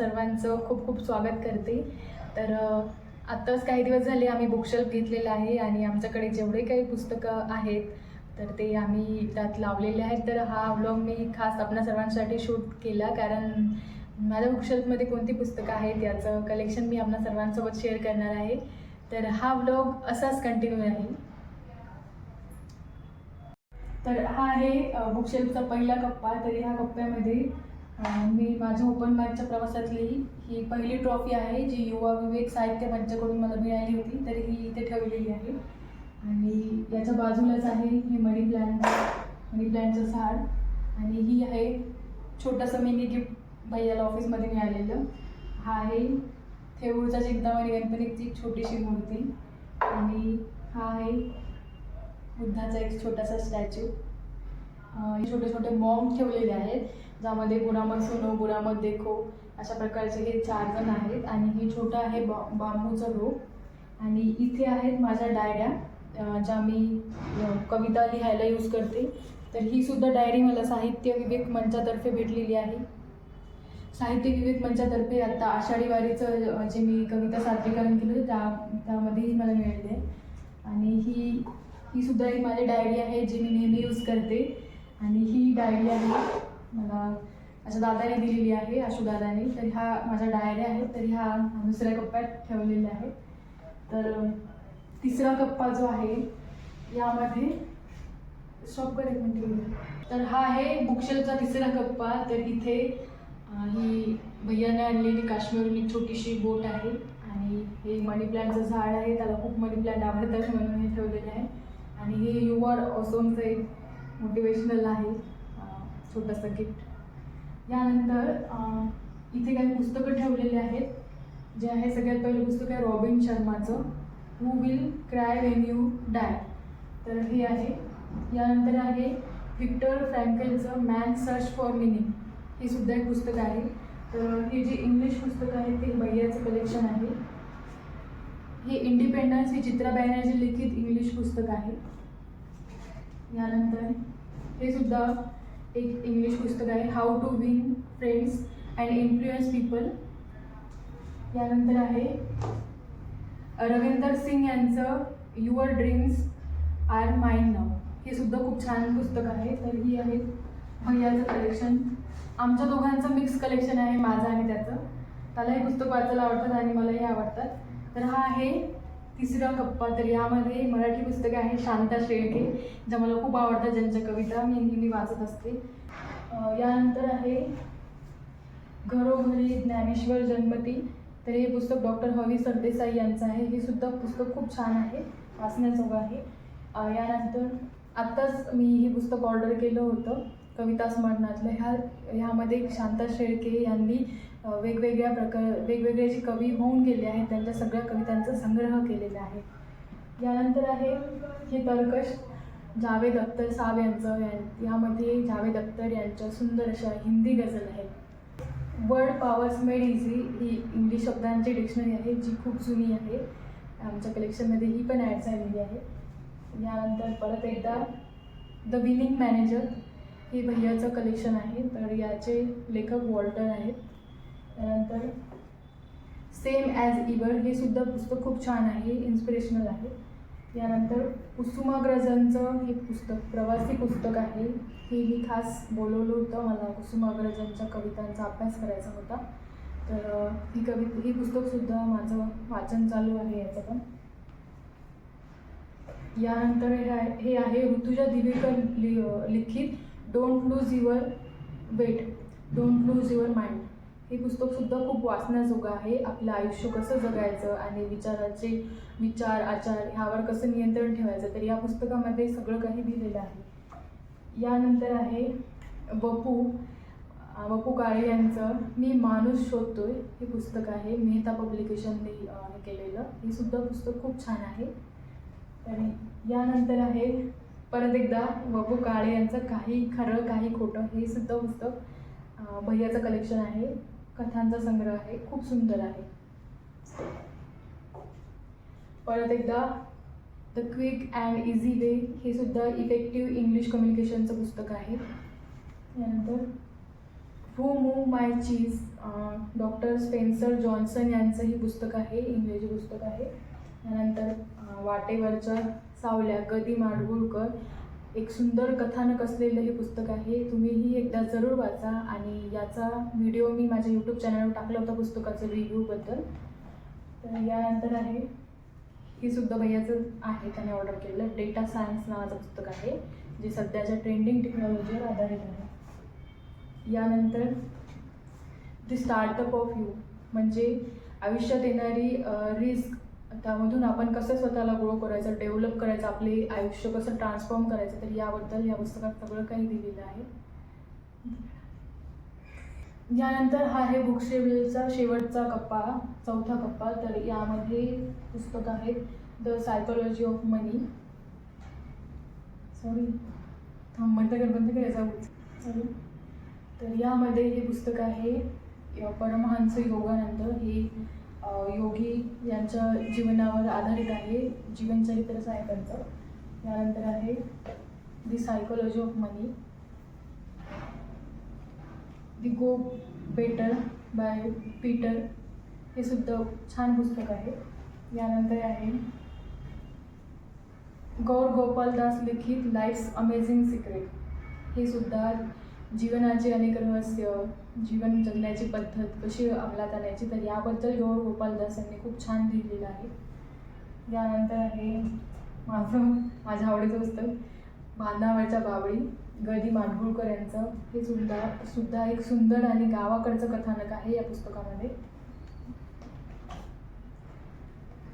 सर्वांचं खूप खूप स्वागत करते. तर आत्ताच काही दिवस झाले आम्ही बुकशेल्फ घेतलेला आहे आणि आमच्याकडे जेवढे काही पुस्तकं आहेत तर ते आम्ही त्यात लावलेले आहेत. तर हा व्लॉग मी खास आपणा सर्वांसाठी शूट केला कारण माझ्या बुकशेल्फमध्ये कोणती पुस्तकं आहेत याचं कलेक्शन मी आपणा सर्वांसोबत शेअर करणार आहे. तर हा व्लॉग असाच कंटिन्यू राहील. तर हा आहे बुकशेल्फचा पहिला कप्पा तरी ह्या कप्प्यामध्ये मी माझ्या ओपन मार्कच्या प्रवासातली ही पहिली ट्रॉफी आहे जी युवा विवेक साहित्य मंचकडून मला मिळाली होती तर ही इथे ठेवलेली आहे. आणि याच्या बाजूलाच आहे हे मनी प्लॅन्ट मनी प्लॅन्टचं झाड. आणि ही आहे छोटंसं मिनी गिफ्ट भैयाला ऑफिसमध्ये मिळालेलं. हा आहे थेऊरचा चिंतामणी गणपतीची एक छोटीशी मूर्ती. आणि हा आहे बुद्धाचा एक छोटासा स्टॅच्यू हे छोटे छोटे बॉम्ब ठेवलेले आहेत. ज्यामध्ये बुरामत सुनो बुरामत देखो अशा प्रकारचे हे चार जण आहेत. आणि हे छोटं आहे बॉ बांबूचं रोप. आणि इथे आहेत माझ्या डायऱ्या ज्या मी कविता लिहायला यूज करते. तर ही सुद्धा डायरी मला साहित्य विवेक मंचातर्फे भेटलेली आहे. साहित्य विवेक मंचातर्फे आता आषाढी वारीचं जे मी कविता सादरीकरण केलं होतं त्या त्यामध्येही मला मिळाले आणि ही ही सुद्धा एक माझी डायरी आहे जी मी नेहमी यूज करते. आणि ही डायरी आहे मला माझ्या दादाने दिलेली आहे आशू दादाने तर ह्या माझ्या डायऱ्या आहेत तर ह्या दुसऱ्या कप्प्यात ठेवलेल्या आहेत. तर तिसरा कप्पा जो आहे यामध्ये स्टॉप कर एक मिनिट तर हा आहे बुकशेलचा तिसरा कप्पा. तर इथे ही भैयाने आणलेली काश्मीरून एक छोटीशी बोट आहे. आणि हे मनी प्लॅन्टचं झाड आहे. त्याला खूप मनी प्लॅन्ट आवडतात म्हणून हे ठेवलेलं आहे. आणि हे युवर ओसोनचं एक मोटिवेशनल आहे. छोटंसं गिफ्ट यानंतर इथे काही पुस्तकं ठेवलेली आहेत. जे आहे सगळ्यात पहिलं पुस्तक आहे रॉबिन शर्माचं. Who will cry when you die तर हे आहे. यानंतर आहे विक्टर फ्रँकेलचं मॅन सर्च फॉर मिनिंग हे सुद्धा एक पुस्तक आहे. तर हे जे इंग्लिश पुस्तक आहे ते भैयाचं कलेक्शन आहे. हे इंडिपेंडन्स हे चित्रा बॅनर्जी लिखित इंग्लिश पुस्तक आहे. यानंतर हे सुद्धा एक इंग्लिश पुस्तक आहे how to win friends and influence people यानंतर आहे रविंदर सिंग यांचं your dreams are mine now हे सुद्धा खूप छान पुस्तक आहे तर ही आहे भैयाचं कलेक्शन आमच्या दोघांचं मिक्स कलेक्शन आहे माझं आणि त्याचं. त्याला हे पुस्तक वाचायला आवडतात आणि मलाही आवडतात. तर हा आहे तिसरा गप्पा. तर यामध्ये मराठी पुस्तके आहे शांता शेळके ज्या मला खूप आवडतात ज्यांच्या कविता. मी नेहमी वाचत असते. यानंतर आहे घरोघरी ज्ञानेश्वर जन्मती. तर हे पुस्तक डॉक्टर हवी सरदेसाई यांचं आहे. हे सुद्धा पुस्तक खूप छान आहे. वाचण्याजोगं आहे. यानंतर आत्ताच मी हे पुस्तक ऑर्डर केलं होतं कविता स्मरणातलं. ह्या ह्यामध्ये शांता शेळके यांनी वेगवेगळ्या प्रकार वेगवेगळे जे कवी होऊन गेले आहेत त्यांच्या सगळ्या कवितांचा संग्रह केलेला आहे. यानंतर आहे हे तर्कश जावेद अख्तर साब यांचं यामध्ये जावेद अख्तर यांच्या सुंदर अशा हिंदी गझल आहेत. वर्ड पॉवर्स मेड इझी ही इंग्लिश शब्दांची डिक्शनरी आहे जी खूप जुनी आहे. आमच्या कलेक्शनमध्ये ही पण ॲड झालेली आहे. यानंतर परत एकदा द विनिंग मॅनेजर हे भैयाचं कलेक्शन आहे. तर याचे लेखक वॉल्टर आहेत. त्यानंतर सेम ॲज इवर हे सुद्धा पुस्तक खूप छान आहे इन्स्पिरेशनल आहे. यानंतर कुसुमाग्रजांचं हे पुस्तक प्रवासी पुस्तक आहे. हे मी खास बोलवलं होतं मला कुसुमाग्रजांच्या कवितांचा अभ्यास करायचा होता. तर ही कवि ही पुस्तकसुद्धा माझं वाचन चालू आहे याचं पण. यानंतर हे आहे हे आहे ऋतुजा दिवेकर लि लिखित don't lose your weight don't lose your mind हे पुस्तकसुद्धा खूप वाचण्याजोगं आहे. आपलं आयुष्य कसं जगायचं आणि विचाराचे विचार आचार ह्यावर कसं नियंत्रण ठेवायचं तर या पुस्तकामध्ये सगळं काही दिलेलं आहे. यानंतर आहे वपू. वपू काळे यांचं मी माणूस शोधतोय. हे पुस्तक आहे. मेहता पब्लिकेशनने हे केलेलं. हे सुद्धा पुस्तक खूप छान आहे. आणि यानंतर आहे परत एकदा वपू काळे यांचं काही खरं काही खोटं हे सुद्धा पुस्तक भैयाचं कलेक्शन आहे. कथांचा संग्रह आहे. खूप सुंदर आहे. परत एकदा the quick and easy way हे सुद्धा इफेक्टिव्ह इंग्लिश कम्युनिकेशनचं पुस्तक आहे. यानंतर who moved my cheese doctor Spencer Johnson यांचं हे पुस्तक आहे. इंग्रजी पुस्तक आहे. त्यानंतर वाटेवरच्या सावल्या गदी माडगुळकर एक सुंदर कथानक असलेलं हे पुस्तक आहे. तुम्हीही एकदा जरूर वाचा आणि याचा व्हिडिओ मी माझ्या यूट्यूब चॅनलवर टाकला होता पुस्तकाचं रिव्ह्यूबद्दल तर यानंतर आहे हे सुद्धा भैयाचं आहे त्याने ऑर्डर केलेलं. डेटा सायन्स नावाचं पुस्तक आहे जे सध्याच्या ट्रेंडिंग टेक्नॉलॉजीवर आधारित आहे. यानंतर द स्टार्टअप ऑफ यू म्हणजे आयुष्यात येणारी रिस्क त्यामधून आपण कसं स्वतःला ग्रो करायचं डेव्हलप करायचं आपले आयुष्य कसं ट्रान्सफॉर्म करायचं तर याबद्दल या पुस्तकात सगळं काही दिलेलं आहे. यानंतर हा आहे बुकशेबलचा शेवटचा कप्पा चौथा कप्पा. तर यामध्ये पुस्तक आहे the psychology of money sorry थांब बंद बंद करायचा सॉरी तर यामध्ये हे पुस्तक आहे परमहंस योगानंद हे योगी यांच्या जीवनावर आधारित आहे जीवनचरित्रच आहे त्यांचं यानंतर आहे the psychology of money the go better by Peter हे सुद्धा छान पुस्तक आहे. यानंतर आहे गौर गोपालदास लिखित लाईफ्स अमेझिंग सिक्रेट हे सुद्धा जीवनाचे अनेक रहस्य जीवन जगण्याची पद्धत कशी अंमलात आणायची तर याबद्दल गौर गोपालदास यांनी खूप छान लिहिलेलं आहे. यानंतर आहे माझं माझ्या आवडीचं पुस्तक बांधावरच्या बावळी गदी माडगुळकर यांचं. हे सुद्धा सुद्धा एक सुंदर आणि गावाकडचं कथानक आहे या पुस्तकामध्ये.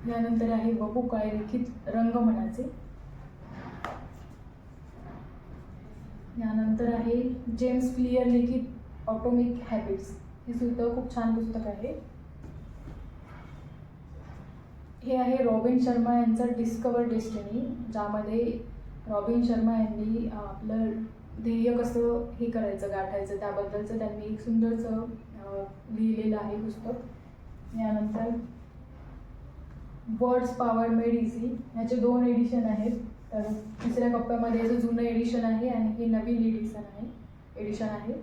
यानंतर आहे बबू काळे लिखित रंगमनाचे. यानंतर आहे जेम्स क्लिअर लिखित ऑटोमिक हॅबिट्स हे सुद्धा खूप छान पुस्तक आहे. हे आहे रॉबिन शर्मा यांचं डिस्कवर डेस्टिनी ज्यामध्ये रॉबिन शर्मा यांनी आपलं ध्येय कसं हे करायचं गाठायचं त्याबद्दलचं त्यांनी एक सुंदरचं लिहिलेलं आहे पुस्तक. यानंतर वर्ड्स पॉवर मेड इझी ह्याचे दोन एडिशन आहेत. तर तिसऱ्या कप्प्यामध्ये याचं जुनं एडिशन आहे आणि हे नवीन एडिशन आहे एडिशन आहे.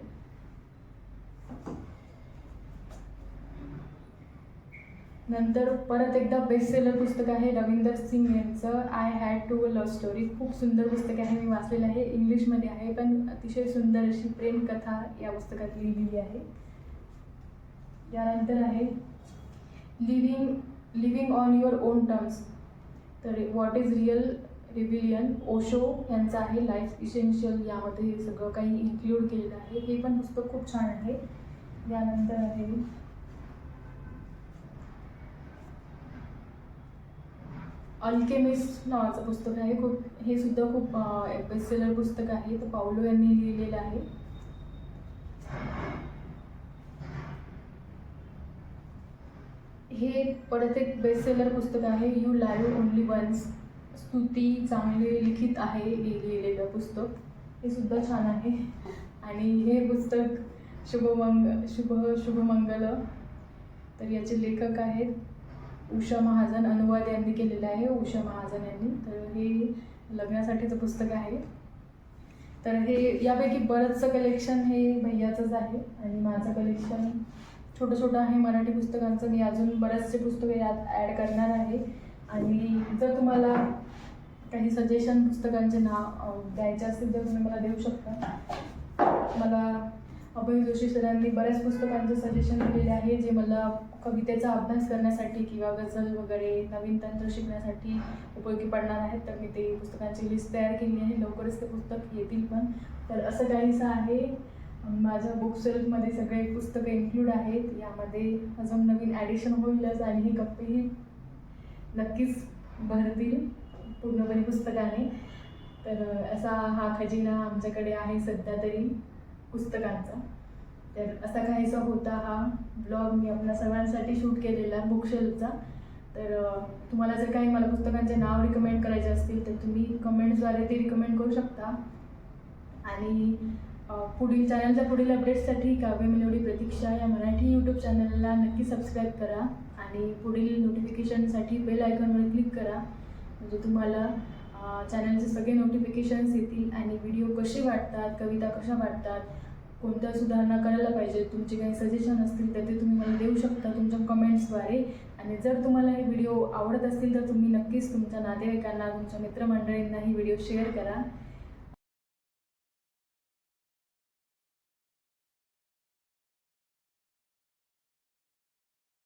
नंतर परत एकदा बेस्ट सेलर पुस्तक आहे रविंदर सिंग यांचं I had too a love story खूप सुंदर पुस्तक आहे मी वाचलेलं आहे इंग्लिशमध्ये आहे पण अतिशय सुंदर अशी प्रेमकथा या पुस्तकात लिहिलेली आहे. यानंतर आहे living living on your own terms तर what is real rebellion Osho यांचं आहे लाईफ इसेन्शियल यामध्ये हे सगळं काही इन्क्लूड केलेलं आहे. हे पण पुस्तक खूप छान आहे. यानंतर आहे अल्केमिस्ट नावाचं पुस्तक आहे. खूप हे सुद्धा खूप बेस्टसेलर पुस्तक आहे. तर पावलो यांनी लिहिलेलं आहे. हे परत एक बेस्टसेलर पुस्तक आहे. यू लाईव्ह ओनली वन्स स्तुती चांगले लिखित आहे. हे लिहिलेलं पुस्तक. हे सुद्धा छान आहे. आणि हे पुस्तक शुभमंग शुभ शुभमंगल. तर याचे लेखक आहेत. उषा महाजन अनुवाद यांनी केलेलं आहे उषा महाजन यांनी. तर हे लग्नासाठीचं पुस्तक आहे. तर हे यापैकी बरंचसं कलेक्शन हे भैयाचंच आहे आणि माझं कलेक्शन छोटं छोटं आहे मराठी पुस्तकांचं. मी अजून बरेचसे पुस्तकं यात ॲड करणार आहे. आणि जर तुम्हाला काही सजेशन पुस्तकांचे नाव द्यायचे असतील तर तुम्ही मला देऊ शकता. मला अभय जोशी सरांनी बऱ्याच पुस्तकांचं सजेशन दिलेले आहे जे मला कवितेचा अभ्यास करण्यासाठी किंवा गझल वगैरे नवीन तंत्र शिकण्यासाठी उपयोगी पडणार आहेत. तर मी ते पुस्तकांची लिस्ट तयार केली आहे. लवकरच ते पुस्तक येतील पण. तर असं काहीसं आहे. माझ्या बुक सेल्फमध्ये सगळे पुस्तकं इन्क्लूड आहेत. यामध्ये अजून नवीन ॲडिशन होईलच आणि ही गप्पेही नक्कीच भरतील पूर्णपणे पुस्तकाने. तर असा हा खजिना आमच्याकडे आहे सध्या तरी. पुस्तकांचा. तर असा काहीसा होता हा ब्लॉग मी आपल्या सर्वांसाठी शूट केलेला बुकशेल्फचा तर तुम्हाला जर काही मला पुस्तकांचे नाव रिकमेंड करायचे असतील तर तुम्ही कमेंट्सद्वारे ते रिकमेंड करू शकता. आणि पुढील चॅनलच्या पुढील अपडेट्ससाठी काव्य मेलोडी प्रतीक्षा या मराठी यूट्यूब चॅनलला नक्की सबस्क्राईब करा. आणि पुढील नोटिफिकेशनसाठी बेल आयकॉनवर क्लिक करा. म्हणजे तुम्हाला चॅनलचे सगळे नोटिफिकेशन्स येतील आणि व्हिडिओ कसे वाटतात कविता कशा वाटतात कोणत्या सुधारणा करायला पाहिजे तुमचे काही सजेशन असतील तर ते तुम्ही मला देऊ शकता तुमच्या कमेंट्सद्वारे आणि जर तुम्हाला हे व्हिडिओ आवडत असतील तर तुम्ही नक्कीच तुमच्या नातेवाईकांना तुमच्या मित्रमंडळींना ही व्हिडिओ शेअर करा.